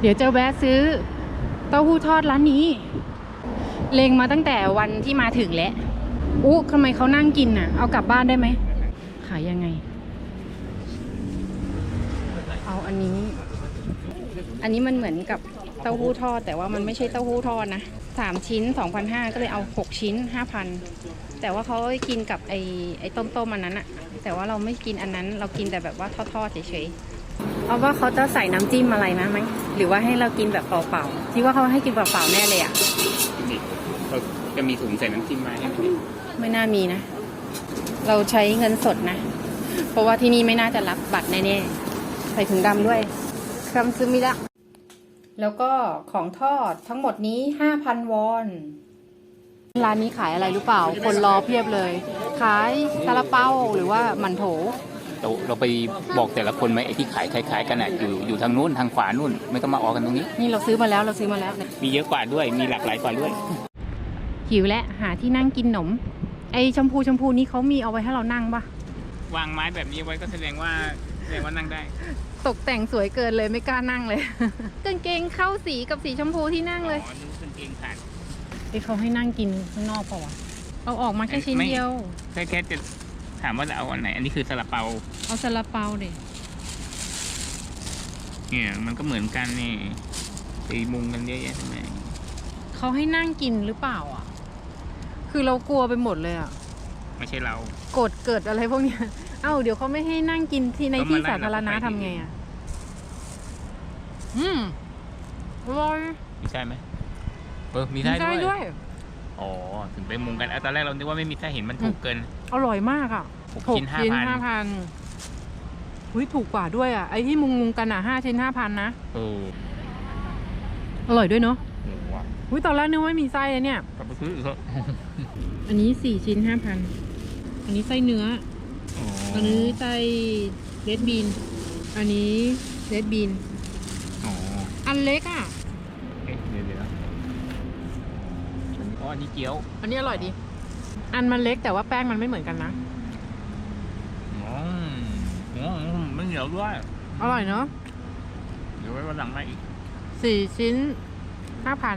เดี๋ยวจะแวะซื้อเต้าหู้ทอดร้านนี้ เลงมาตั้งแต่วันที่มาถึงแล้วอู้ทำไมเขานั่งกินน่ะ เอากลับบ้านได้ไหม ขายยังไง เอาอันนี้ อันนี้มันเหมือนกับเต้าหู้ทอด แต่ว่ามันไม่ใช่เต้าหู้ทอดนะสามชิ้น2,500ก็เลยเอา6ชิ้น5,000แต่ว่าเขากินกับไอ้ไอ้ต้มๆอันนั้นอะแต่ว่าเราไม่กินอันนั้น เรากินแต่แบบว่าทอดๆเฉยๆ เอาว่าเขาจะใส่น้ำจิ้มอะไรนะไหมหรือว่าให้เรากินแบบเปล่าๆที่ว่าเขาให้กินเปล่าๆแน่เลยอะนี่เขาจะมีถุงใส่น้ำจิ้มมาให้ไหมไม่น่ามีนะ เราใช้เงินสดนะ เพราะว่าที่นี่ไม่น่าจะรับบัตรแน่ๆ ใส่ถุงดำด้วยคำซึมิละ แล้วก็ของทอดทั้งหมดนี้ 5,000 วอน ร้านนี้ขายอะไรรู้เปล่า คนรอเพียบเลย ขายซาลาเปาหรือว่ามันโถ เราเราไปบอกแต่ละคนไหมไอ้ที่ขายคล้ายๆกันอะอยู่อยู่ทางนู้นทางขวานู่นไม่ต้องมาออกกันตรงนี้ นี่เราซื้อมาแล้วเราซื้อมาแล้วเนี่ยมีเยอะกว่าด้วยมีหลากหลายกว่าด้วย หิวแล้วหาที่นั่งกินขนม ไอชมพูชมพูนี้เขามีเอาไว้ให้เรานั่งปะวางไม้แบบนี้ไว้ก็แสดงว่าแสดงว่านั่งได้ ตกแต่งสวยเกินเลยไม่กล้านั่งเลย กางเกงเข้าสีกับสีชมพูที่นั่งเลยอ๋อนึกเป็นเกงขาดที่เขาให้นั่งกินข้างนอกเปล่าวะเอาออกมาแค่ชิ้นไม่เดียว แค่แค่จะ ถามว่าจะเอาอันไหน อันนี้คือซาลาเปาเอาซาลาเปาเด็เนี่ยมันก็เหมือนกันนี่ตีมุงกันเยอะแยะทำไมเขาให้นั่งกินหรือเปล่าอะ คือเรากลัวไปหมดเลยอะไม่ใช่เรา กดเกิดอะไรพวกเนี้ย เอ้าเดี๋ยวเขาไม่ให้นั่งกินที่ในก็มาที่ไล่สาธารณะเราก็ไปทำไงอะ อืมอร่อยมีใช่ไหมเออมีมีได้ไส้ด้ด้ววยย อ๋อ ถึงไปมุงกันเอาตอนแรกเราคิดว่าไม่มีไส้เห็นมันถูกเกินอร่อยมากอะหกหกชิ้นห้าชิ้นพันห้าพันอุ้ยถูกกว่าด้วยอะไอที่มุงมุงๆกันอะห้าชิ้นห้าพันนะเอออร่อยด้วยเนาะหนูว่ะอุ้ยตอนแรกนึกว่าไม่มีไส้เลยเนี่ยกลับไปซื้ออีกเถอะอันนี้สี่ชิ้นห้าพันอันนี้ไส้เนื้ออ๋ออันนี้ไส้เรดบีน อันนี้เรดบีนอ๋ออันเล็กอะ เอ๊ะเดี๋ยวเดี๋ยว อ๋ออันนี้เกี๊ยวอันนี้อร่อยดี อันมันเล็กแต่ว่าแป้งมันไม่เหมือนกันนะอ๋ออ๋อไม่เหนียวด้วย อร่อยเนาะเดี๋ยวไว้วันหลังมาอีกสี่ชิ้นห้าพัน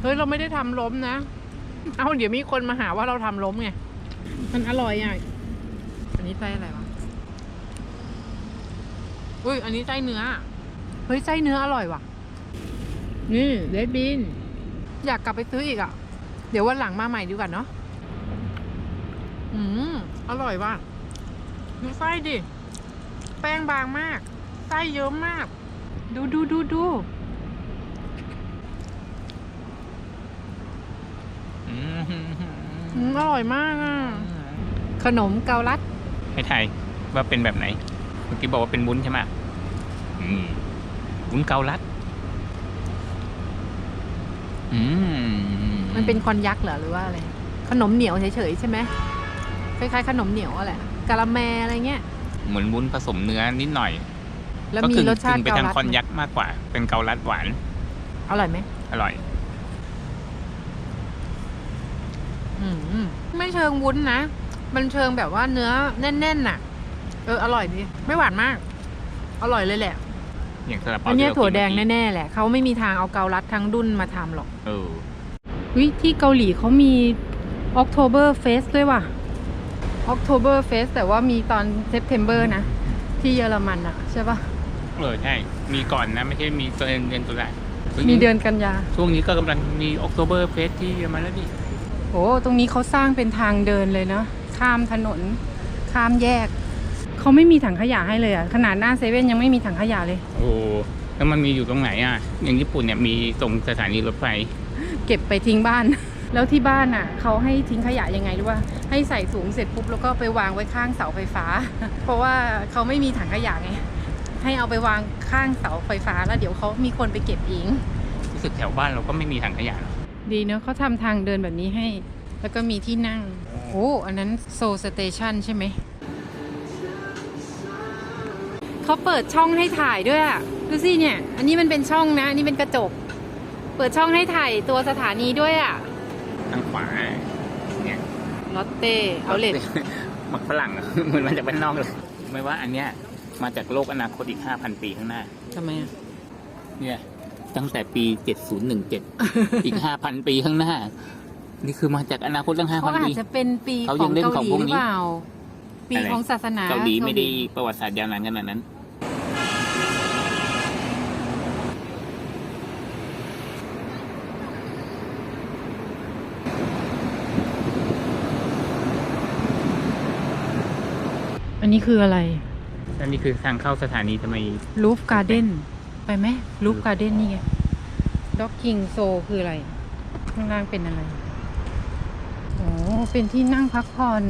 เฮ้ยเราไม่ได้ทำล้มนะ เอาเดี๋ยวมีคนมาหาว่าเราทำล้มไง มันอร่อยอะ อันนี้ไส้อะไรวะ อุ้ยอันนี้ไส้เนื้อ เฮ้ยไส้เนื้ออร่อยว่ะ นี่เรดบีนอยากกลับไปซื้ออีกอะ เดี๋ยววันหลังมาใหม่ดีกว่าเนาะอืมอร่อยว่ะดูไส้ดิ แป้งบางมาก ไส้เยอะมาก ดูดูดูดูอืมอืมอร่อยมากอะ ขนมเกาลัด ให้ไทยว่าเป็นแบบไหน เมื่อกี้บอกว่าเป็นวุ้นใช่ไหมอืมวุ้นเกาลัด อืม มันเป็นคอนยักษ์เหรอหรือว่าอะไร ขนมเหนียวเฉยๆใช่ไหมคล้ายๆขนมเหนียวอะแหละกะละแมอะไรเงี้ย เหมือนวุ้นผสมเนื้อนิดหน่อย แล้วก็มีคือรสชาติถึงไปเกาทางลัดคอนยักษ์มากกว่า เป็นเกาลัดหวาน อร่อยไหม อร่อย อืมไม่เชิงวุ้นนะ มันเชิงแบบว่าเนื้อแน่นๆน่ะ เอออร่อยดี ไม่หวานมาก อร่อยเลยแหละ อย่างซาลาเปาอันเนี้ยที่ราถั่วแดงกิเมื่อกี้แน่ๆแหละ เขาไม่มีทางเอาเกาลัดทั้งดุนมาทำหรอก เออ วิที่เกาหลีเขามี October Fest ด้วยว่ะ October Fest แต่ว่ามีตอน September นะ ที่เยอรมันอะใช่ปะเออใช่ มีก่อนนะ ไม่ใช่มีตัวเดือนเดือนตุลามีเดือนกันยา ช่วงนี้ก็กำลังมีออกโ o เบอร์เฟสที่เยอรมันแล้วดิโอ้ตรงนี้เขาสร้างเป็นทางเดินเลยเนาะข้ามถนน ข้ามแยก เขาไม่มีถังขยะให้เลยอะขนาดหน้าเซเว่นยังไม่มีถังขยะเลย โอ้แล้วมันมีอยู่ตรงไหนอะอย่างญี่ปุ่นเนี่ยมีตรงสถานีรถไฟ เก็บไปทิ้งบ้าน แล้วที่บ้านอะเขาให้ทิ้งขยะยังไงรู้ว่าให้ใส่ถุงเสร็จปุ๊บแล้วก็ไปวางไว้ข้างเสาไฟฟ้า เพราะว่าเขาไม่มีถังขยะไงให้เอาไปวางข้างเสาไฟฟ้า แล้วเดี๋ยวเขามีคนไปเก็บเองรู้สึกแถวบ้านเราก็ไม่มีถังขยะหรอกดีเนอะเขาทำทางเดินแบบนี้ให้ แล้วก็มีที่นั่ง โอ้อันนั้นโซสเตชันใช่ไหมเขาเปิดช่องให้ถ่ายด้วยอะดูสิเนี่ย อันนี้มันเป็นช่องนะ อันนี้เป็นกระจก เปิดช่องให้ถ่ายตัวสถานีด้วยอะทางขวาเนี่ยลอตเต้เอาเลหมักฝรั่งอะ เหมือนมาจากบ้านนอกเลย ไม่ว่าอันเนี้ยมาจากโลกอนาคตอีก 5,000 ปีข้างหน้า ทำไมอะเนี่ย ตั้งแต่ปี 7017 อีก 5,000 ปีข้างหน้า นี่คือมาจากอนาคตตั้งเขา5,000 อาปีจจะเป็นปีเขาขยัองงเล่นเกาของหลีพวกหรือนี้เปล่า ปีอะไร ของศาสนาเกาหลีไม่ได้ประวัติศาสตร์ยาวนานขนาดนั้น นนี้คืออะไรและนี่คือทางเข้าสถานีทำไม รูฟการ์เด้นไปไหมรูฟการ์เด้นนี่ไงด็อกคิงโซคืออะไร ข้างล่างเป็นอะไรโอ้เป็นที่นั่งพักผ่อน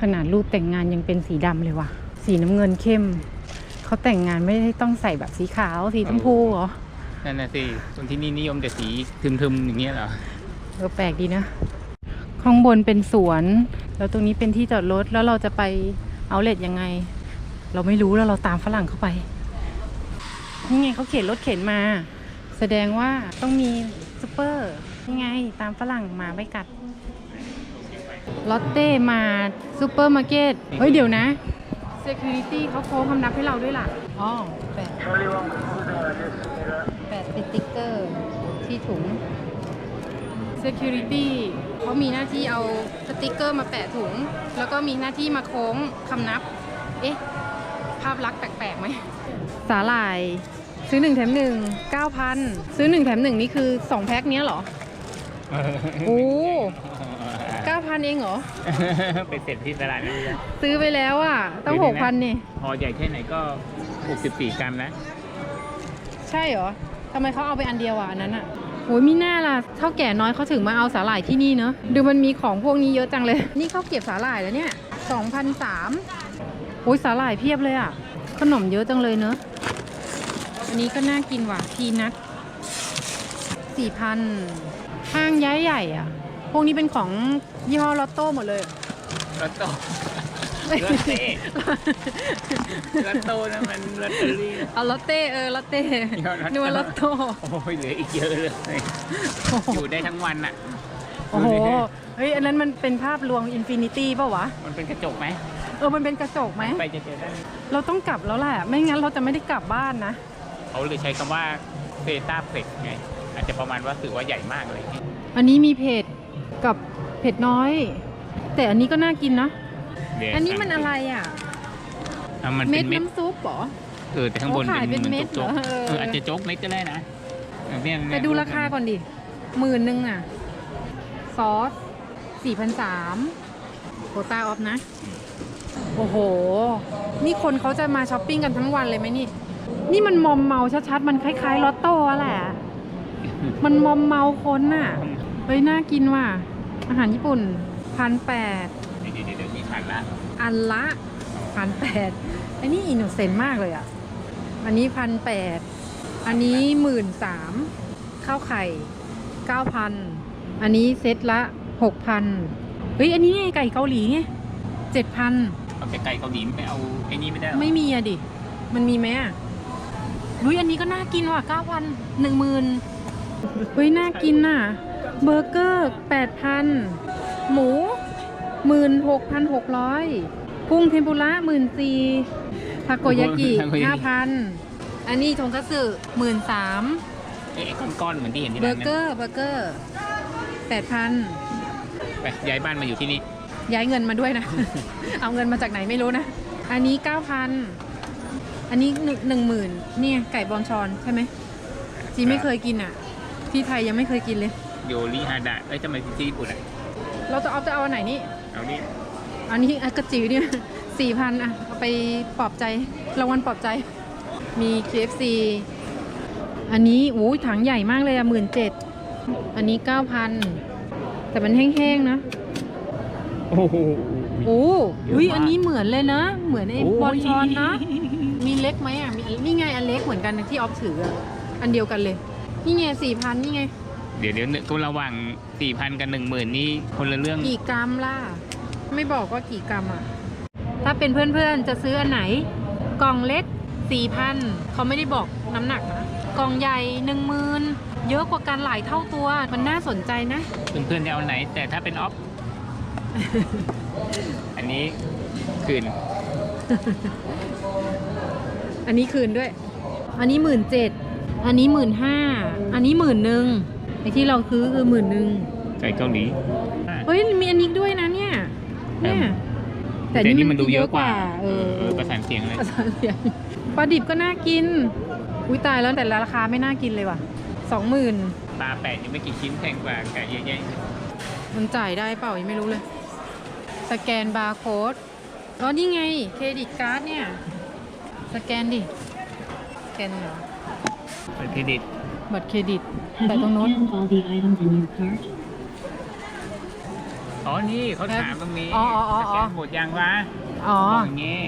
ขนาดรูปแต่งงานยังเป็นสีดำเลยว่ะ สีน้ำเงินเข้ม เขาแต่งงานไม่ได้ต้องใส่แบบสีขาวสีชมพูเหรอ นั่นนะสิคนที่นี่นิยมแต่สีทึมๆอย่างเงี้ยเหรอเออแปลกดีนะ ข้างบนเป็นสวน แล้วตรงนี้เป็นที่จอดรถแล้วเราจะไปเอาเลทยังไง เราไม่รู้แล้วเราตามฝรั่งเข้าไปนี่ไงเขาเข็นรถเข็นมา แสดงว่าต้องมีซูเปอร์นี่ไงตามฝรั่งมาไม่กัดลอตเต้มาซูเปอร์มาร์เก็ตเฮ้ยเดี๋ยวนะ Security เขาโค้งคำนับให้เราด้วยล่ะอ๋อแปดแปดสติ๊กเกอร์ที่ถุง Security เขามีหน้าที่เอาสติกเกอร์มาแปะถุง แล้วก็มีหน้าที่มาโค้งคำนับ เอ๊ะ ภาพลักษณ์แปลกๆไหม สาหร่าย ซื้อหนึ่งแถมหนึ่งเก้าพันซื้อหนึ่งแถมหนึ่งนี่คือสองแพ็คเนี้ยเหรอ โอ้เก้าพันเองเหรอ ไปเสร็จที่ตลาดนี่นะซื้อไปแล้วอะ ต้องเดี๋หยวกนะพันนี่พอใหญ่แค่ไหนก็ 64 กรัมนะ ใช่เหรอทำไมเขาเอาไปอันเดียวอะอันนั้นอะ โอ้ยมีหน้าล่ะเท่าแก่น้อยเขาถึงมาเอาสาหร่ายที่นี่เนอะดูมันมีของพวกนี้เยอะจังเลย นี่เขาเก็บสาหร่ายแล้วเนี่ยสองพันสามโอ้ยสาหร่ายเพียบเลยอะ ขนมเยอะจังเลยเนอะอันนี้ก็น่ากินว่ะพีนัทสี่พันห้างย้ายใหญ่อะ พวกนี้เป็นของยี่ห้อลอตโต้หมดเลยลอตโต้ ลอตเต้ลอตโต้นะมันลอตเตอรี่นะ เอาลอตเต้เออลอตเต้ยี่ห้อลอตโต้นึกว่าลอตโต้โอ้ยเหลืออีกเยอะเลยโอ้โหอยู่ได้ทั้งวันอะ โอ้โหเฮ้ยอันนั้นมันเป็นภาพลวงอินฟินิตี้ป่าวะ มันเป็นกระจกไหมเออมันเป็นกระจกไหม ไปจะเจอได้เราต้องกลับแล้วแหละ ไม่งั้นเราจะไม่ได้กลับบ้านนะ เขาเลยใช้คำว่าเซตาเฟกไง อาจจะประมาณว่าถือว่าใหญ่มากเลย อันนี้มีเผ็ดกับเผ็ดน้อย แต่อันนี้ก็น่ากินนะ ดี๋ยวอันนี้มันอะไรอะอะมันเม็เป็ดนเม็ดน้ำซุปเหรอ เออแต่ข้างบนเขาขายเป็นหอเม็ดเหรอโจ๊กๆเออ เอออาจจะโจ๊กเม็ดก็ได้นะเออเนี่ยแต่ดูราคาก่อนดิหมื่นหนึ่งอะ ซอสสี่พันสามโคตาออฟนะ โอ้โห นี่คนเขาจะมาช้อปปิ้งกันทั้งวันเลยไหมนี่ นี่มันมอมเมาชัดๆ มันคล้ายๆลอตโต้อะแหละ มันมอมเมาคนน่ะ เฮ้ย น่ากินว่ะ อาหารญี่ปุ่นพันแปด ละอันละพันแปดอันนี้อินโนเซนต์มากเลยอะ อันนี้พันแปดอันนี้หมื่นสามข้าวไข่เก้าพันอันนี้เซตละหกพันเฮ้ยอันนี้ไงไก่เกาหลีไงเจ็ดพันเอาแต่ไก่เกาหลีไปเอาไอ้นี่ไม่ได้หรอไม่มีอะดิ มันมีไหมอะเฮ้ยอันนี้ก็น่ากินว่ะเก้าพันหนึ่งหมื่นเฮ้ยน่ากินน่ะ เบอร์เกอร์แปดพันหมู หมื่นหกพันหกร้อยกุ้งเทมปุระหมื่นสี่ทาโกยากิห้าพันอันนี้ทงคัตสึหมื่นสามไอ้ก้อนๆเหมือนที่เห็นที่เบอร้านร์นะเกอร์เบอร์เกอร์แปดพันไปย้ายบ้านมาอยู่ที่นี่ย้ายเงินมาด้วยนะ เอาเงินมาจากไหนไม่รู้นะ อันนี้เก้าพันอันนี้หนึ่งหนึ่งหมื่นเนี่ยไก่บอลชอนใช่ไหมจีไม่เคยกินอะ ที่ไทยยังไม่เคยกินเลย โยริฮาดะเอ้ยทำไมที่ญี่ปุ่นอะเราจะเอาจะเอาอันไหนนี่ เอานี่อันนี้อะกระจิ๋วเนี่ยสี่พันอะเอาไปปลอบใจรางวัลปลอบใจ มี KFC อันนี้โอ้ยถังใหญ่มากเลยอะหมื่นเจ็ดอันนี้เก้าพันแต่มันแห้งๆนะโอ้โห โอ้เยอะอุ้ยมาก อันนี้เหมือนเลยนะ เหมือนไอ้โอ้ยบอลชอนนะ มีเล็กไหมอะมีอันนี่ไงอันเล็กเหมือนกันนะที่ออฟถืออะอันเดียวกันเลย นี่ไงสี่พันนี่ไง เดี๋ยวเดี๋ยวตัวระหว่างสี่พันกับหนึ่งหมื่นนี่คนละเรื่องกี่กรัมล่ะ ไม่บอกว่ากี่กรัมอะถ้าเป็นเพื่อนๆจะซื้ออันไหน กล่องเล็กสี่พันเขาไม่ได้บอกน้ำหนักนะ กล่องใหญ่หนึ่งหมื่นเยอะกว่ากันหลายเท่าตัว มันน่าสนใจนะ เพื่อนๆจะเอาไหน แต่ถ้าเป็นออฟ อันนี้คืน อันนี้คืนด้วย อันนี้หมื่นเจ็ด อันนี้หมื่นห้า อันนี้หมื่นหนึ่งไอที่เราซื้อคือหมื่นหนึ่งไก่เกาหลี เฮ้ยมีอันนี้ด้วยนะเนี่ย เนี่ยแต่นี่มันดูเยอะกว่าเออเออประสานเสียงเลยประสานเสียงปลาดิบก็น่ากิน อุ้ยตายแล้วแต่ราคาไม่น่ากินเลยว่ะสองหมื่นปลาแปดยังไม่กี่ชิ้นแพงกว่าไก่เยอะแยะมันจ่ายได้เปล่ายังไม่รู้เลย สแกนบาร์โค้ดอ๋อนี่ไงเครดิตการ์ดเนี่ย สแกนดิสแกนเหรอเป็นเครดิตบัตรเครดิต Have แต่ you ตรงโน้น scanned all the items in your cart? อ๋อ นี่เขาถามตรงนี้อ๋ออ๋ออ๋อ สแกนหมดยังวะอ๋อ บอกอย่างงี้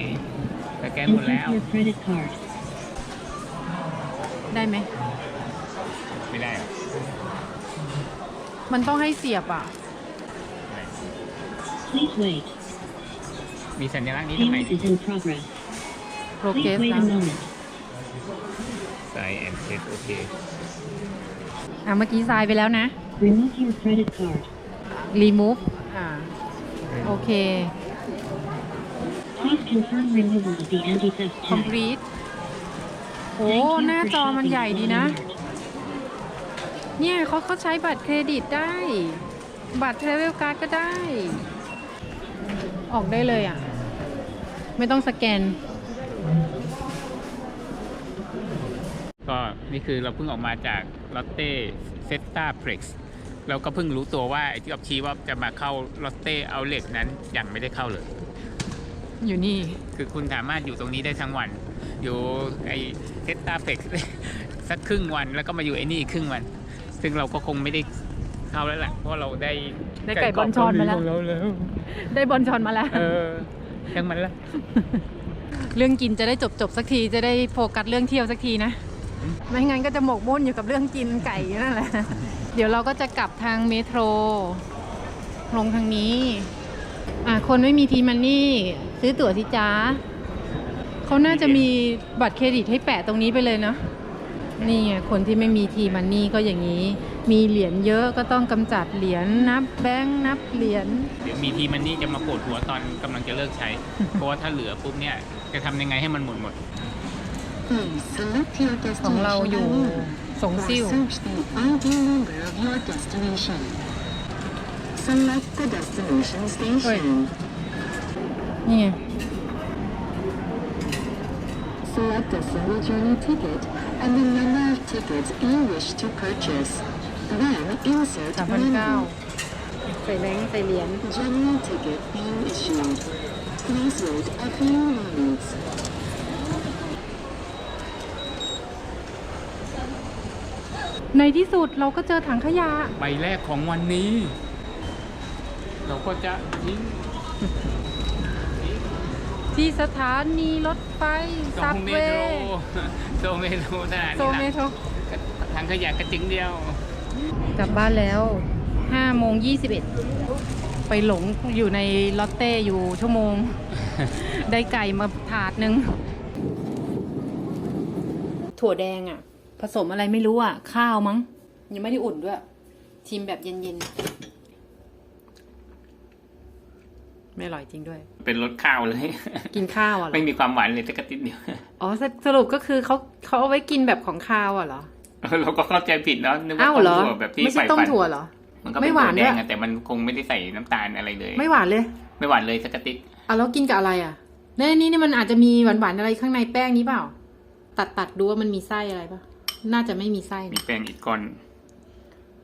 สแกนหมดแล้ว Insert your credit card. ได้ไหม ไม่ได้หรอมันต้องให้เสียบอะ Please wait. มีสัญลักษณ์นี้ทำไม Payment is in progress. โปรเกส Please wait นะ a moment. ใส่แอนเซตโอเค อะเมื่อกี้ทรายไปแล้วนะ Remove your credit card. remove อ่าโอเค Please confirm removal of the anti-theft tag. complete โอ้ Thank you หน้า for จอมัน shopping ใหญ่ดี with นะ Walmart. เนี่ยเขาเขาใช้บัตรเครดิตได้ บัตรเทเวลการ์ดก็ได้ ออกได้เลยอะ ไม่ต้องสแกน ก็นี่คือเราเพิ่งออกมาจากลอตเต้เซตตาเพล็กซ์ เราก็เพิ่งรู้ตัวว่าไอ้ที่ออฟชี้ว่าจะมาเข้าลอตเต้เอาเล็กนั้นยังไม่ได้เข้าเลย อยู่นี่ คือคุณสามารถอยู่ตรงนี้ได้ทั้งวัน อยู่ไอ้เซตตาเพล็กซ์สักครึ่งวันแล้วก็มาอยู่ไอ้นี่อีกครึ่งวัน ซึ่งเราก็คงไม่ได้เข้าแล้วแหละเพราะเราได้ได้ไก่บอลชอนมาแล้วของเราแล้วได้บอลชอนมาแล้ว เออยังมันละเรื่องกินจะได้จบจบๆสักทีจะได้โฟกัสเรื่องเที่ยวสักทีนะ ไม่งั้นก็จะหมกมุ่นอยู่กับเรื่องกินไก่นั่นแหละเดี๋ยวเราก็จะกลับทางเมโทร ลงทางนี้ อะคนไม่มีทีมันนี่ ซื้อตั๋วสิจ้าเขาน่าจะมีบัตรเครดิตให้แปะตรงนี้ไปเลยเนาะนี่ไงคนที่ไม่มีทีมันนี่ก็อย่างนี้ มีเหรียญเยอะก็ต้องกำจัดเหรียญนับแบงค์นับเหรียญ เดี๋ยวมีทีมันนี่จะมาปวดหัวตอนกำลังจะเลิกใช้ เพราะว่าถ้าเหลือปุ๊บเนี่ยจะทำยังไงให้มันหมดหมด Please select your ของเราอยู่ destination สง or ซิ่ว search the ID number of your destination. Select the destination station. นี่ไง Select a single journey ticket and the number of tickets you wish to purchase. Then insert สามพันเก้า menu. ใส่แบงค์ใส่เหรียญ General ticket being issued. Please wait a few moments. ในที่สุดเราก็เจอถังขยะ ใบแรกของวันนี้ เราก็จะทิ้งที่สถานีรถไฟโซซับเมเวโทรย์โซเมโทรสถาโซนีเมหลักโทรทางขยะกระจึงเดียว กลับบ้านแล้ว5โมง21 ไปหลงอยู่ในลอตเต้อยู่ชั่วโมง ได้ไก่มาถาดหนึ่ง ถั่วแดงอะ ผสมอะไรไม่รู้อะ ข้าวมั้ง ยังไม่ได้อุ่นด้วย ชิมแบบเย็นๆ ไม่อร่อยจริงด้วย เป็นรสข้าวเลย กินข้าวอะเหรอไม่มีความหวานเลยสักกระติดเดียว อ๋อสสรุปก็คือเขาเขาเอาไว้กินแบบของข้าวอะเหรอ เราก็เข้าใจผิดเนาะนึกว่าอ้าวต้มเหรอ ถั่วแบบที่ไม่ใช่ใฝ่ต้มฝันถั่วเหรอ มันก็ไม่เป็นหวาถั่นวด้แดวย งอะแต่มันคงไม่ได้ใส่น้ำตาลอะไรเลย ไม่หวานเลยไม่หวานเลยสักกระติดอะแล้วกินกับอะไรอะในนี้นี่มันอาจจะมีหวานๆอะไรข้างในแป้งนี้เปล่า ตัดตัดดูว่ามันมีไส้อะไรป่ะ น่าจะไม่มีไส้มีนะแป้งอีกก้อน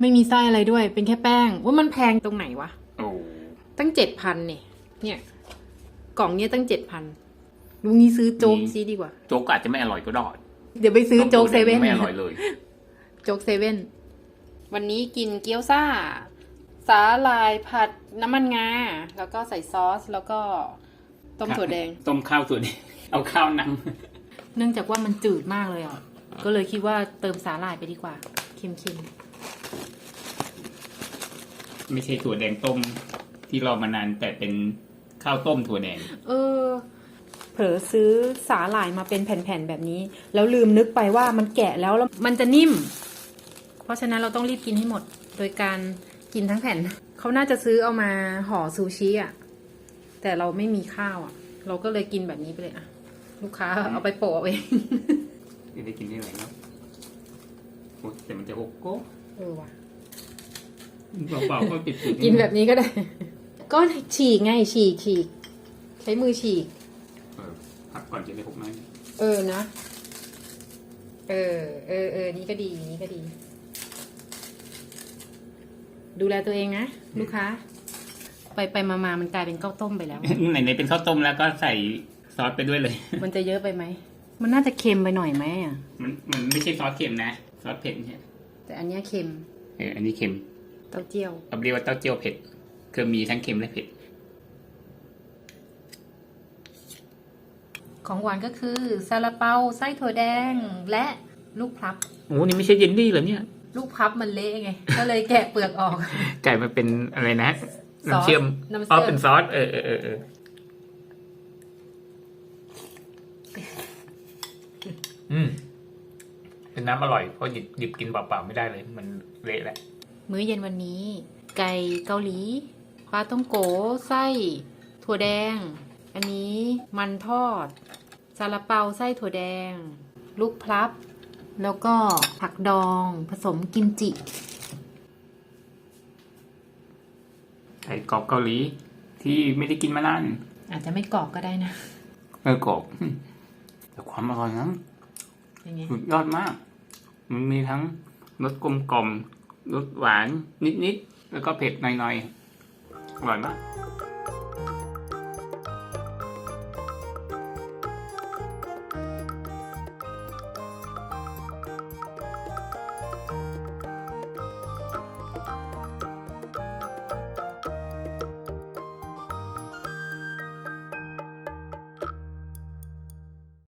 ไม่มีไส้อะไรด้วย เป็นแค่แป้ง ว่ามันแพงตรงไหนวะ โอ้ตั้งเจ็ดพันเนี่ย เนี่ย กล่องเนี้ยตั้งเจ็ดพันลุงนี้ซื้อโจ๊กซีดีกว่า โจ๊กก็อาจจะไม่อร่อยก็ได้เดี๋ยวไปซื้อโจ๊กเซเว่น ไม่อร่อยเลย โจ๊กเซเว่น วันนี้กินเกี๊ยวซ่า สาลายผัดน้ำมันงา แล้วก็ใส่ซอส แล้วก็ต้มถั่วแดง ต้มข้าวถั่วแดงเอาข้าวนั่งเนื่องจากว่ามันจืดมากเลยอะ ก็เลยคิดว่าเติมสาหร่ายไปดีกว่า เค็มไม่ใช่ถั่วแดงต้มที่รอมานานแต่เป็นข้าวต้มถั่วแดง ๆ เออ เผลอซื้อสาหร่ายมาเป็นแผ่นๆแบบนี้ แล้วลืมนึกไปว่ามันแกะแล้วแล้วมันจะนิ่ม เพราะฉะนั้นเราต้องรีบกินให้หมด โดยการกินทั้งแผ่น เขาน่าจะซื้อเอามาห่อซูชิอะ แต่เราไม่มีข้าวอะ เราก็เลยกินแบบนี้ไปเลยอะ ลูกค้าเอาไปโปะเอาเอง ไม่ได้กินที่ไหนเนาะโอ้แต่มันจะหกโก้เออว่ะ เปล่าๆก็ติดๆกินแบบนี้ก็ได้ ก็ฉีกไงฉีกฉีกใช้มือฉีก เออพักก่อนจะได้หกไหมเออนะ เออ เออเออนี่ก็ดี นี่ก็ดี ดูแลตัวเองนะ ลูกค้า ไปไปมามามันกลายเป็นข้าวต้มไปแล้ว ไหนๆเป็นข้าวต้มแล้วก็ใส่ซอสไปด้วยเลย มันจะเยอะไปไหม มันน่าจะเค็มไปหน่อยไหมอะ มันมันไม่ใช่ซอสเค็มนะ ซอสเผ็ดเนี่ยแต่อันเนี้ยเค็มเอออันนี้เค็มเต้าเจี้ยวเราเรียกว่าเต้าเจี้ยวเผ็ดคือมีทั้งเค็มและเผ็ด ของหวานก็คือซาลาเปาไส้ถั่วแดงและลูกพลับ โอ้นี่ไม่ใช่เยลลี่เหรอเนี่ย ลูกพลับมันเละไง ก็เลยแกะเปลือกออก กลายมาเป็นอะไรนะซอสน้ำเชื่อมน้ำเชื่อมอ๋อเป็นซอส เออเออเออเออ อืมเป็นน้ำอร่อยเพราะหยิบหยิบกินเปล่าๆไม่ได้เลย มันเละแหละ มื้อเย็นวันนี้ ไก่เกาหลีปลาต้องโกไส้ ถั่วแดง อันนี้มันทอดซาลาเปาไส้ถั่วแดง ลูกพลับ แล้วก็ผักดองผสมกิมจิ ไก่กรอบเกาหลี ที่ไม่ได้กินมานานอาจจะไม่กรอบก็ได้นะ เออกรอบอืมแต่ความอร่อยนั้น เป็นไงสุดยอดมาก มันมีทั้งรสกลมกล่อมรสหวานนิดๆ แล้วก็เผ็ดหน่อยๆ อร่อยมาก